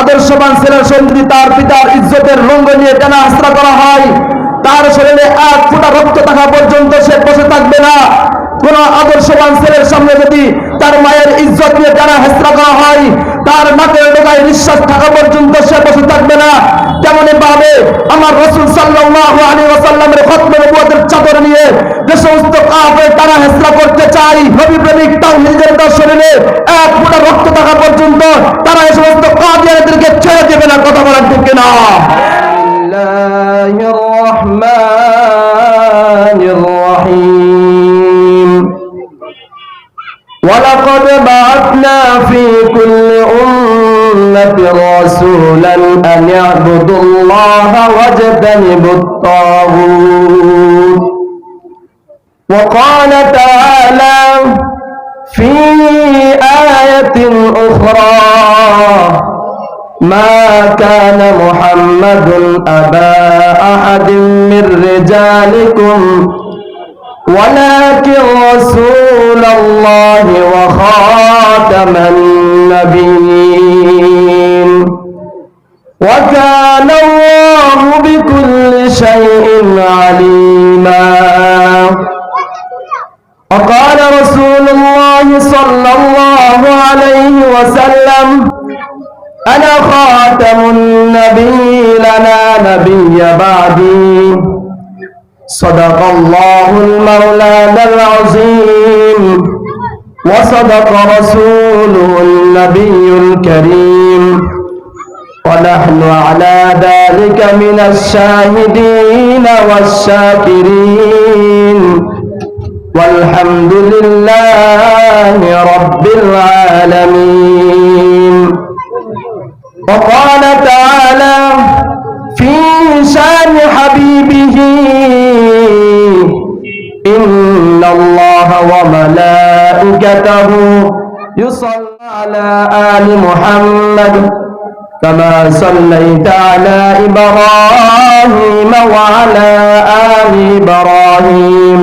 আদর্শবান ছেলের সন্ধি তার পিতার ইজ্জতের রঙ্গ নিয়ে টানা হাসরা করা হয়। তার শরীরে এক ফোঁটা রক্ত থাকা পর্যন্ত সে বসে থাকবে না। কোন আদর্শবান ছেলের সামনে যদি তার মায়ের ইজ্জত নিয়ে টানা হেসরা করা হয়, তার নাকের ডোকায় নিঃশ্বাস থাকা পর্যন্ত সে বসে থাকবে না। তেমনি ভাবে আমার রসুল সাল্লাল্লাহু আলাইহি ওয়াসাল্লামের খতমে নবুয়তের চাদর নিয়ে যে সমস্ত কাফের তারা হেসরা করতে চাই নবী প্রেমিক তাওহীদের শরীরে এক ফোঁটা রক্ত থাকা পর্যন্ত তারা এই সমস্ত কাদিয়ানদেরকে ছেড়ে দেবে না কথা বলার ঠিক না الله الرحمن الرحيم ولقد بعثنا في كل أمة رسولا أن يعبدوا الله واجتنبوا الطاغوت وقال تعالى في آية أخرى ما كان محمد أبا أحد من رجالكم ولكن رسول الله وخاتم النبيين. وكان الله بكل شيء عليما. وقال رسول الله صلى الله عليه وسلم أنا خاتم النبي لنا نبي بعدي. صدق الله المولانا العظيم وصدق رسوله النبي الكريم. ونحن على ذلك من الشاهدين والشاكرين. والحمد لله رب العالمين. وقال تعالى في شان حبيبه إن الله وملائكته يصلى على آل محمد كما صليت على إبراهيم وعلى آل إبراهيم.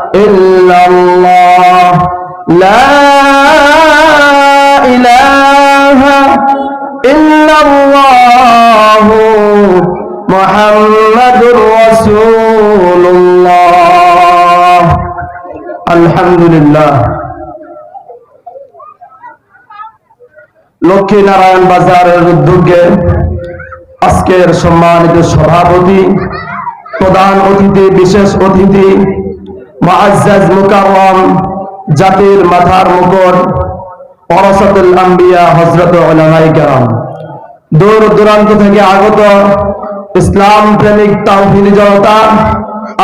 إلا الله لا إله إلا الله محمد رسول الله الحمد لله লক্ষ্মীনারায়ণ বাজারের উদ্যোগে আজকের সম্মানিত সভাপতি প্রধান অতিথি বিশেষ অতিথি মুআজ্জাজ মুকাররম জাতির মাথার মুকুট পরশতুল আম্বিয়া হযরত উলামায়ে কেরাম। দূর দূরান্ত থেকে আগত ইসলাম প্রেমিক তাওহীদি জনতা,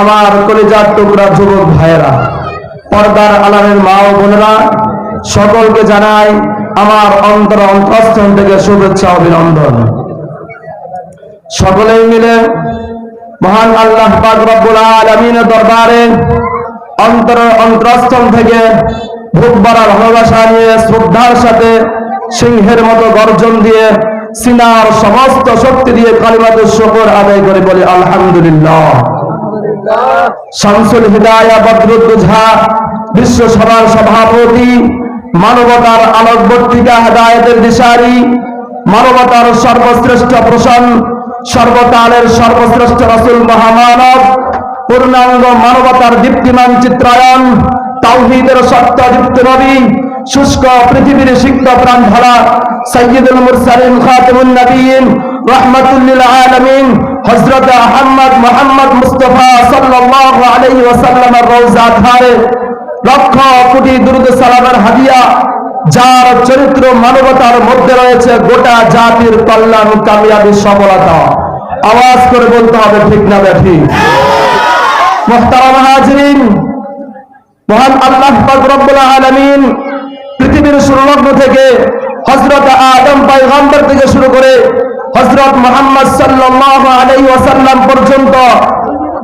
আমার কলিজার টুকরা যুবক ভাইয়েরা, পর্দার আলামের মা ও বোনেরা, সকলকে জানাই আমার অন্তর অন্তঃস্থল থেকে শুভেচ্ছা অভিনন্দন। সকলেই মিলে মহান আল্লাহ পাক রব্বুল আলামিনের দরবারে অন্তর অন্তরস্থল থেকে বুক ভরা ভালোবাসা নিয়ে, শ্রদ্ধার সাথে সিংহের মতো গর্জন দিয়ে, সিনার সমস্ত শক্তি দিয়ে কালিমাতুর শুকর আদায় করে বলে, আলহামদুলিল্লাহ। শামসুল হিদায়া বদরুদ্দুঝা বিশ্ব সভার সভাপতি, মানবতার আলোকবর্তিকা হেদায়তের দিশারি, মানবতার সর্বশ্রেষ্ঠ প্রসন সর্বকালের সর্বশ্রেষ্ঠ রসুল মহামানব পূর্ণাঙ্গ মানবতার দীপ্তিমান চিত্রায়ন তাওহীদের সত্য দীপ্ত নবী, শুষ্ক পৃথিবীর সিক্ত প্রাণ ধরা সৈয়দুল নবীন রহমাতুল্লিল আলামিন হজরত আহমদ মোহাম্মদ মুস্তফা সাল্লাল্লাহু ধারে লক্ষ কোটি সালামের হাদিয়া, যার চরিত্র মানবতার মধ্যে রয়েছে গোটা জাতির কল্যাণ, কামিয়াবি, সফলতা। আওয়াজ করে বলতে হবে, ঠিক না ব্যাঠি মোহতারাম হাজরিন, মহান আল্লাহ রব্বুল আলামিন পৃথিবীর সংলগ্ন থেকে হযরত আদম পয়গম্বর থেকে শুরু করে হযরত মুহাম্মদ সাল্লাল্লাহু আলাইহি ওয়াসাল্লাম পর্যন্ত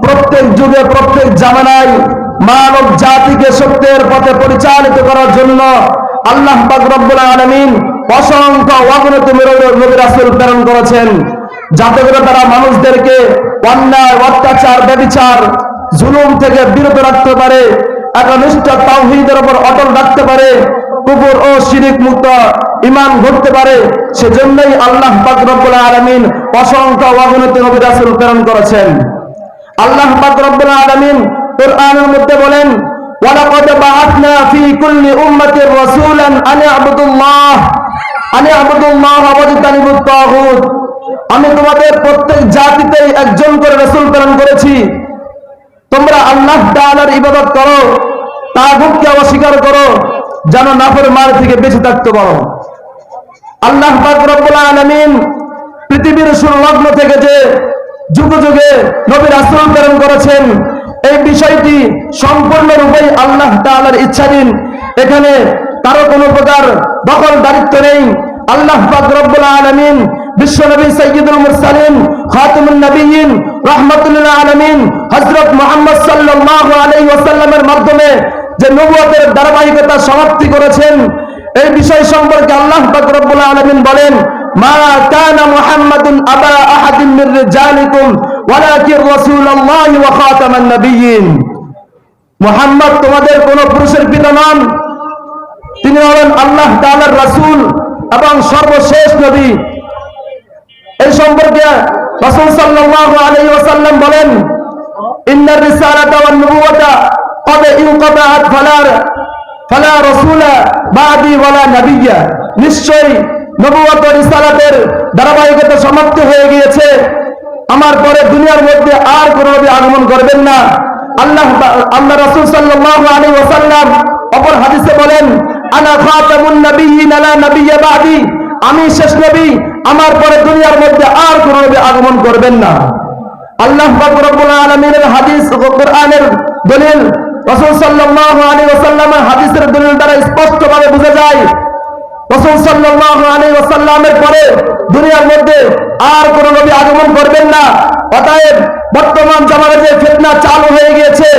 প্রত্যেক যুগে, প্রত্যেক জামানায় মানব জাতিকে সত্যের পথে পরিচালিত করার জন্য আল্লাহ রব্বুল আলামিন অসংখ্য অগণিত নবী রাসূল করেছেন, যাতে করে তারা মানুষদেরকে অন্যায়, অত্যাচার ব্যবিচার জুলুম থেকে বিরত রাখতে পারে, একনিষ্ঠ তাওহীদের উপর অটল রাখতে পারে কুকুর ও শিরিক মুক্ত ইমান ঘটতে পারে, সেজন্যই আল্লাহ পাক রব্বুল আলামিন অসংখ্য অগণিত নবী রাসূল প্রেরণ করেছেন। আল্লাহ পাক রব্বুল আলামিন কোরআনের মধ্যে বলেন, ওয়ালাকাদ বাআথনা ফি কুল্লি উম্মাতির রাসূলান আন ইবুদুল্লাহ আন ইবুদুল্লাহ ওয়াজতানিবুত তাগুত আমি তোমাদের প্রত্যেক জাতিতেই একজন করে রাসূল প্রেরণ করেছি। তোমরা আল্লাহ তাআলার ইবাদত করো তাগুতকে অস্বীকার করো, যেন নাফর মার থেকে বেঁচে থাকতে পারো। আল্লাহ আলামিন পৃথিবীর সংলগ্ন থেকে যে যুগ যুগে নবী আশ্রম প্রেরণ করেছেন, এই বিষয়টি সম্পূর্ণরূপে আল্লাহ তাআলার ইচ্ছাধীন। এখানে কারও কোনো প্রকার দখল দারিত্ব নেই। আল্লাহ রব্বুল আলামিন বিশ্বনবী সাইয়্যিদুল মুরসালিন, খাতামুন নবিয়্যিন রাহমাতুল আলামিন, হযরত মুহাম্মদ সাল্লাল্লাহু আলাইহি ওয়াসাল্লামের মাধ্যমে যে নবুয়তের ধারাবাহিকতা সমাপ্তি করেছেন, এই বিষয় সম্পর্কে আল্লাহ পাক রব্বুল আলামিন বলেন, মা কানা মুহাম্মাদুন আবা আহাদিন মির রিজালিকুম, ওয়ালাকিন রাসূলুল্লাহি ওয়া মুহাম্মদ তোমাদের কোন পুরুষের পিতা নন, তিনি হলেন আল্লাহ তাআলার রাসূল এবং সর্বশেষ নবী। এই সম্পর্কে রাসূল সাল্লাল্লাহু আলাইহি ওয়াসাল্লাম বলেন, ইন্নার রিসালাতা ওয়ান নুবুওয়াতা ক্বাদ ইনকাতাআত ফালার ফালা রাসূলা বাদি ওয়ালা নাবিয়্যা। নিশ্চয়ই নবুয়ত রিসালাতের ধারাবাহিকতা সমাপ্ত হয়ে গিয়েছে। আমার পরে দুনিয়ার মধ্যে আর কোনো নবী আগমন করবেন না। আল্লাহ আল্লাহ রাসূল সাল্লাল্লাহু আলাইহি ওয়াসাল্লাম অপর হাদিসে বলেন আনা খাতামুন নাবিয়্যিনা লা নাবিয়্যা বাদি। আমি শেষ নবী আমার পরে দুনিয়ার মধ্যে আর কোন নবী আগমন করবেন না। আল্লাহ আলামিনের হাদিস কোরআনের দলিল ওয়াসাল্লামের হাদিসের দ্বারা স্পষ্টভাবে যায়। ওয়াসাল্লামের পরে দুনিয়ার মধ্যে আর আগমন করবেন না। বর্তমান জামানায় যে ফিতনা চালু হয়ে গিয়েছে,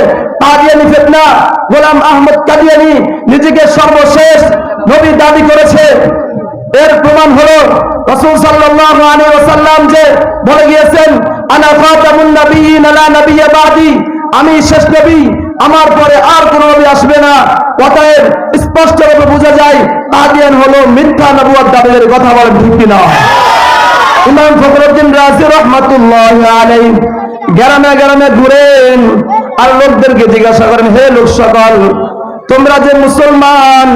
কাদিয়ানি ফিতনা, গোলাম আহমদ কাদিয়ানি নিজেকে সর্বশেষ নবী দাবি করেছে। এর প্রমাণ হলো রাসূল ওয়াসাল্লাম যে বলে গিয়েছেন আমি শেষ নবী, আমার পরে আর কোন নবী আসবে না। অতএব স্পষ্টভাবে বোঝা যায়, কাদিয়ান হলো মিথ্যা নবুয়ত দাবির কথা বলেন ঠিক কিনা। ইমাম ফখরুদ্দিন রাজি রহমাতুল্লাহ আলাইহি গ্রামে গ্রামে ঘুরেন আর লোকদেরকে জিজ্ঞাসা করেন, হে লোক সকল তোমরা যে মুসলমান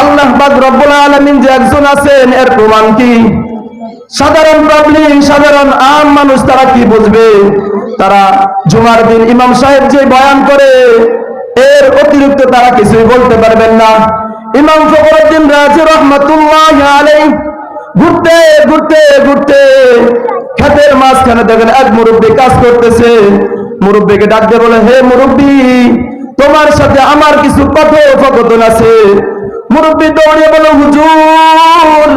আল্লাহ রব্বুল আলামিন যে একজন আছেন, এর প্রমাণ কি? সাধারণ পাবলিক সাধারণ আম মানুষ তারা কি বুঝবে? তারা জুমার দিন ইমাম সাহেব যে বয়ান করে, এর অতিরিক্ত তারা কিছুই বলতে পারবেন না। ইমাম ফখরুদ্দিন রাজি রহমাতুল্লাহ আলাইহি, ঘুরতে ঘুরতে ঘুরতে ক্ষেতের মাঝখানে দেখেন এক মুরব্বী কাজ করতেছে। মুরব্বীকে ডাকতে বলে, হে মুরব্বী, তোমার সাথে আমার কিছু কথোপকথন আছে। মুরব্বী দৌড়িয়ে বলে, হুজুর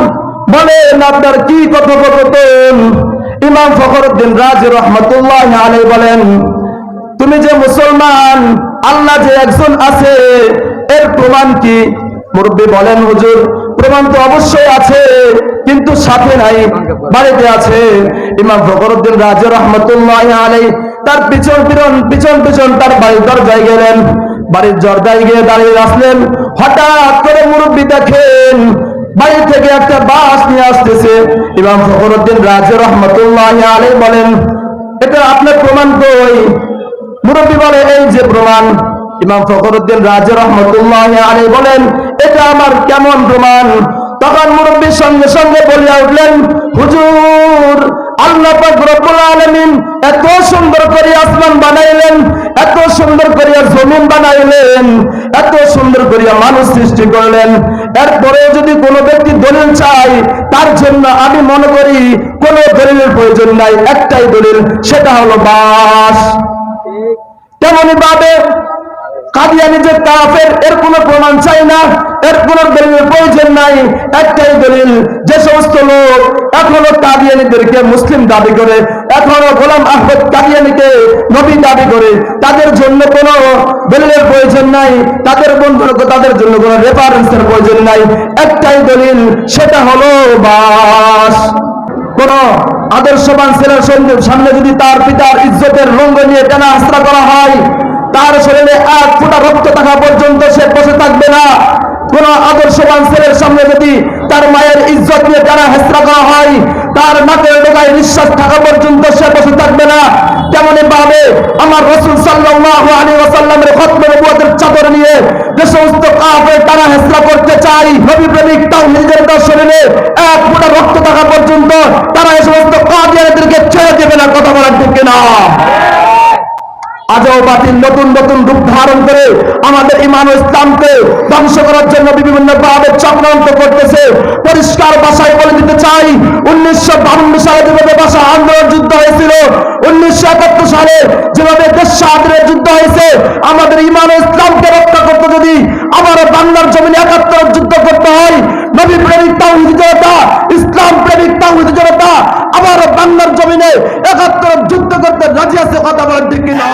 বলেন আপনার কি কথোপকথন? ইমাম ফখরুদ্দিন রাজ রহমতুল্লাহ আলাই বলেন, তুমি যে মুসলমান, আল্লাহ যে একজন আছে, এর প্রমাণ কি? মুরব্বী বলেন, হুজুর, প্রমাণ তো অবশ্যই আছে, কিন্তু সাথে নাই, বাড়িতে আছে। ইমাম ফখরুদ্দিন রাজ রহমতুল্লাহ আলাই তার পিছন পিছন পিছন পিছন তার বাড়ির দরজায় গেলেন। বাড়ির জর্দায় গিয়ে দাঁড়িয়ে আসলেন। হঠাৎ করে মুরব্বী দেখেন, বাড়ি থেকে একটা বাস নিয়ে আসতেছে। ইমাম ফখরুদ্দিন রাজ রহমতুল্লাহ আলাই বলেন, এটা আপনার প্রমাণ কই? মুরব্বী বলে, এই যে প্রমাণ। ইমাম ফখরুদ্দিন রাজ রহমতুল্লাহ আলী বলেন, এটা আমার কেমন প্রমাণ? তখন মুরব্বীর সঙ্গে সঙ্গে বলিয়া উঠলেন, হুজুর আল্লাহ রব্বুল আলামিন এত সুন্দর করে আসমান বানাইলেন এত সুন্দর করে জমিন বানাইলেন এত সুন্দর করে মানুষ সৃষ্টি করলেন। এরপরে যদি কোনো ব্যক্তি দলিল চায় তার জন্য আমি মনে করি কোনো দলিলের প্রয়োজন নাই একটাই দলিল সেটা হলো বাস। তেমনি ভাবে কাফের, এর কোনো প্রমাণ চাই না, এর কোনো প্রয়োজন নাই। একটাই দলিল, যে সমস্ত লোক মুসলিম দাবি করে কাদিয়ানিকে দাবি করে, তাদের জন্য কোনো দলিলের প্রয়োজন নাই, তাদের বন্ধু তাদের জন্য কোনো রেফারেন্সের প্রয়োজন নাই। একটাই দলিল, সেটা হলো বাস। কোন আদর্শবান ছেলের সঙ্গে- সামনে যদি তার পিতার ইজ্জতের রঙ্গ নিয়ে টানা হাসরা করা হয় তার শরীরে এক ফোঁটা রক্ত থাকা পর্যন্ত সে বসে থাকবে না। কোন আদর্শবান ছেলের সামনে যদি তার মায়ের ইজ্জত নিয়ে টানা হেসরা করা হয়, তার নাকের ডোকায় নিঃশ্বাস থাকা পর্যন্ত সে বসে থাকবে না। তেমনি ভাবে আমার রসুল ওয়াসাল্লামের খতমে চাদর নিয়ে যে সমস্ত কাফের তারা হেসরা করতে চাই নবী প্রেমিক তাও নিজেদের শরীরে এক ফোঁটা রক্ত থাকা পর্যন্ত তারা এই সমস্ত কাদিয়ানিদেরকে ছেড়ে দেবে না, কথা বলার ঠিক না বাতিল, নতুন নতুন রূপ ধারণ করে আমাদের ইমান ইসলামকে ধ্বংস করার জন্য বিভিন্ন ভাবে চক্রান্ত করতেছে। পরিষ্কার ভাষায় বলে দিতে চাই, উনিশশো বাউন্ন সালে যেভাবে ভাষা আন্দোলন যুদ্ধ হয়েছিল, উনিশশো একাত্তর সালে যেভাবে দেশ স্বাধীনের যুদ্ধ হয়েছে, আমাদের ইমান ইসলামকে রক্ষা করতে যদি আবার বাংলার জমিনে একাত্তর যুদ্ধ করতে হয়, নবী প্রেমিক তাওহিদ জনতা, ইসলাম প্রেমিক তাওহিদ জনতা আবার বাংলার জমিনে একাত্তর যুদ্ধ করতে রাজি আছে কথা বলার ঠিক কিনা?